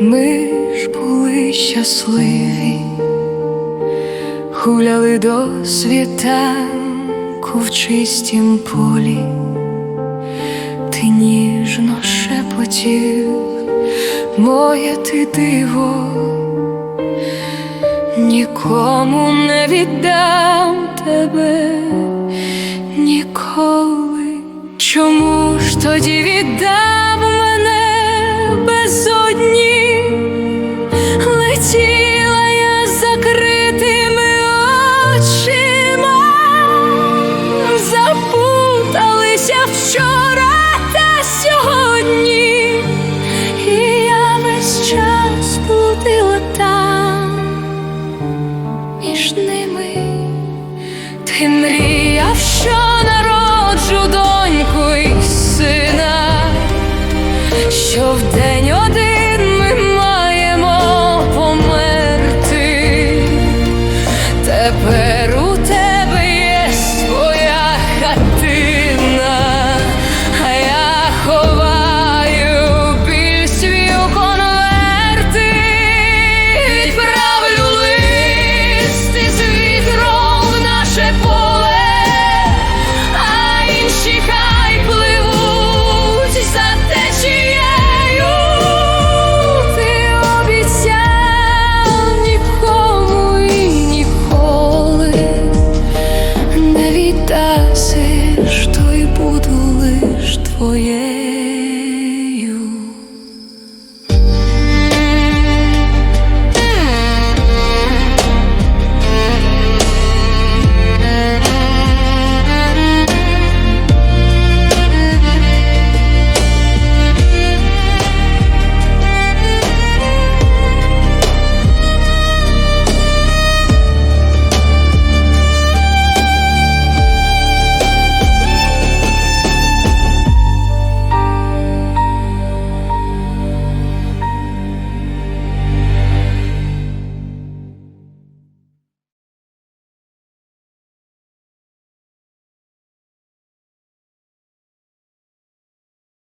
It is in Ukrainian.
Ми ж були щасливі, гуляли до світанку в чистім полі, ти ніжно шепотів, моє ти диво, нікому не віддам тебе ніколи. Чому ж тоді віддав мене безодні летіла закритими очима, запуталися вчора та сьогодні, і я весь час плутила між ними ти мріяв що.